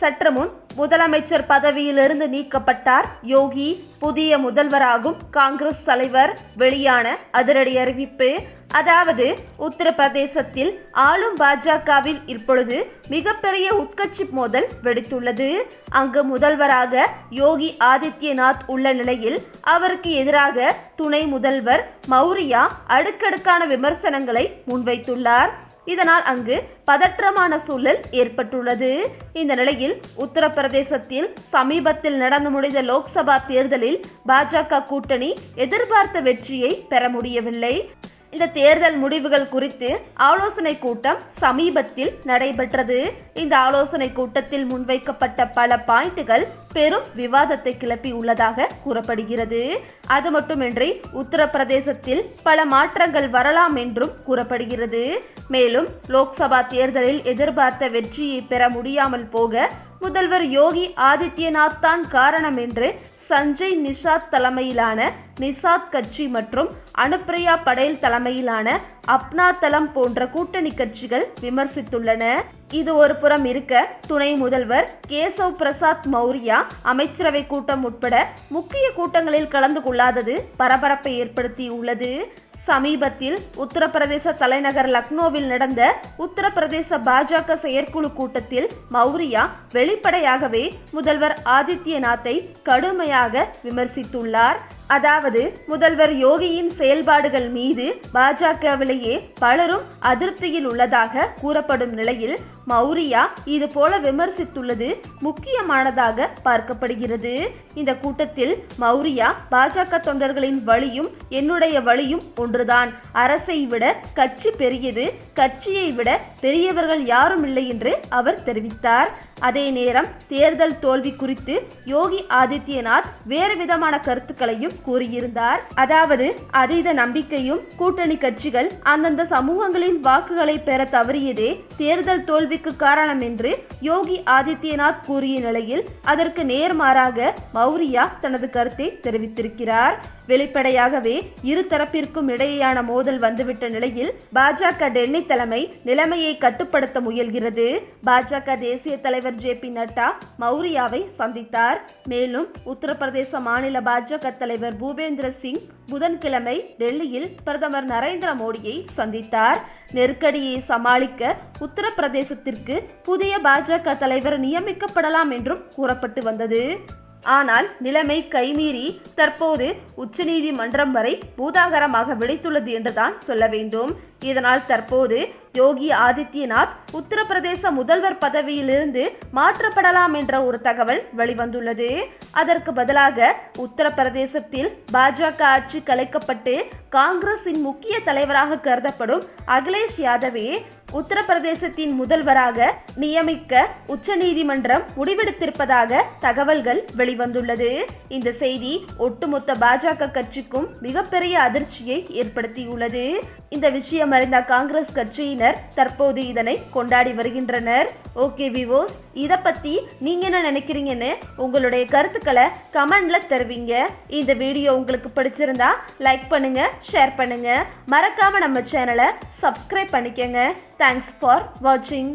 சற்று முன் முதலமைச்சர் பதவியிலிருந்து நீக்கப்பட்டார். யோகி புதிய முதல்வராகும் காங்கிரஸ் தலைவர் வெளியான அதிரடி அறிவிப்பு. அதாவது உத்தரப்பிரதேசத்தில் ஆளும் பாஜகவில் இப்பொழுது மிகப்பெரிய உட்கட்சி மோதல் வெடித்துள்ளது. அங்கு முதல்வராக யோகி ஆதித்யநாத் உள்ள நிலையில் அவருக்கு எதிராக துணை முதல்வர் மௌரியா அடுக்கடுக்கான விமர்சனங்களை முன்வைத்துள்ளார். இதனால் அங்கு பதற்றமான சூழல் ஏற்பட்டுள்ளது. இந்த நிலையில் உத்தரப்பிரதேசத்தில் சமீபத்தில் நடந்து முடிந்த லோக்சபா தேர்தலில் பாஜக கூட்டணி எதிர்பார்த்த வெற்றியை பெற முடியவில்லை. இந்த தேர்தல் முடிவுகள் குறித்து ஆலோசனை கூட்டம் சமீபத்தில் நடைபெற்றது. இந்த ஆலோசனை கூட்டத்தில் முன்வைக்கப்பட்ட பல பாயிண்ட்டுகள் பெரும் விவாதத்தை கிளப்பி உள்ளதாக கூறப்படுகிறது. அது மட்டுமின்றி உத்தரப்பிரதேசத்தில் பல மாற்றங்கள் வரலாம் என்றும் கூறப்படுகிறது. மேலும் லோக்சபா தேர்தலில் எதிர்பார்த்த வெற்றியை பெற முடியாமல் போக முதல்வர் யோகி ஆதித்யநாத் தான் காரணம் என்று சஞ்சய் நிஷாத் தலைமையிலான நிசாத் கட்சி மற்றும் அனுப்பிரியா படேல் தலைமையிலான அப்னா தளம் போன்ற கூட்டணி கட்சிகள் விமர்சித்துள்ளன. இது ஒரு புறம் இருக்க துணை முதல்வர் கேசவ் பிரசாத் மௌரியா அமைச்சரவை கூட்டம் உட்பட முக்கிய கூட்டங்களில் கலந்து கொள்ளாதது பரபரப்பை ஏற்படுத்தியுள்ளது. சமீபத்தில் உத்தரப்பிரதேச தலைநகர் லக்னோவில் நடந்த உத்தரப்பிரதேச பாஜக செயற்குழு கூட்டத்தில் மௌரியா வெளிப்படையாகவே முதல்வர் ஆதித்யநாத்தை கடுமையாக விமர்சித்துள்ளார். அதாவது முதல்வர் யோகியின் செயல்பாடுகள் மீது பாஜகவிலேயே பலரும் அதிருப்தியில் உள்ளதாக கூறப்படும் நிலையில் மௌரியா இது போல விமர்சித்துள்ளது முக்கியமானதாக பார்க்கப்படுகிறது. இந்த கூட்டத்தில் மௌரியா பாஜக தொண்டர்களின் வழியும் என்னுடைய வழியும் ஒன்றுதான். அரசை விட கட்சி பெரியது கட்சியை விட பெரியவர்கள் யாரும் இல்லை என்று அவர் தெரிவித்தார். அதே நேரம் தேர்தல் தோல்வி குறித்து யோகி ஆதித்யநாத் வேறு விதமான கருத்துக்களையும் கூறியிருந்தார். அதாவது அதீத நம்பிக்கையும் கூட்டணி கட்சிகள் அந்தந்த சமூகங்களின் வாக்குகளை பெற தவறியதே தேர்தல் தோல்வி தோல்விக்கு காரணம் என்று யோகி ஆதித்யநாத் கூறிய நிலையில் அதற்கு நேர்மாறாக மௌரியா தனது கருத்தை தெரிவித்திருக்கிறார். வெளிப்படையாகவே இரு தரப்பிற்கும் இடையேயான மோதல் வந்துவிட்ட நிலையில் பாஜக டெல்லி தலைமை நிலைமையை கட்டுப்படுத்த முயல்கிறது. பாஜக தேசிய தலைவர் ஜே பி நட்டா மௌரியாவை சந்தித்தார். மேலும் உத்தரப்பிரதேச மாநில பாஜக தலைவர் பூபேந்திர சிங் புதன்கிழமை டெல்லியில் பிரதமர் நரேந்திர மோடியை சந்தித்தார். நெருக்கடியை சமாளிக்க உத்தரப்பிரதேசத்திற்கு புதிய பாஜக தலைவர் நியமிக்கப்படலாம் என்றும் கூறப்பட்டு வந்தது. ஆனால் நிலைமை கைமீறி தற்போது உச்சநீதிமன்றம் வரை பூதாகரமாக வெடித்துள்ளது என்றுதான் சொல்ல வேண்டும். இதனால் தற்போது யோகி ஆதித்யநாத் உத்தரப்பிரதேச முதல்வர் பதவியிலிருந்து மாற்றப்படலாம் என்ற ஒரு தகவல் வெளிவந்துள்ளது. அதற்கு பதிலாக உத்தரப்பிரதேசத்தில் பாஜக ஆட்சி கலைக்கப்பட்டு காங்கிரசின் முக்கிய தலைவராக கருதப்படும் அகிலேஷ் யாதவே உத்தரப்பிரதேசத்தின் முதல்வராக நியமிக்க உச்சநீதிமன்றம் முடிவெடுத்திருப்பதாக தகவல்கள் வெளிவந்துள்ளது. இந்த செய்தி ஒட்டுமொத்த பாஜக கட்சிக்கும் மிகப்பெரிய அதிர்ச்சியை ஏற்படுத்தியுள்ளது. இந்த விஷயம் அறிந்த காங்கிரஸ் கட்சியினர் தற்போது இதனை கொண்டாடி வருகின்றனர். ஓகே விவோஸ் இதை பத்தி நீங்க என்ன நினைக்கிறீங்கன்னு உங்களுடைய கருத்துக்களை கமெண்ட்ல தருவீங்க. இந்த வீடியோ உங்களுக்கு பிடிச்சிருந்தா லைக் பண்ணுங்க ஷேர் பண்ணுங்க. மறக்காம நம்ம சேனலை சப்ஸ்கிரைப் பண்ணிக்கங்க. தேங்க்ஸ் ஃபார் வாட்சிங்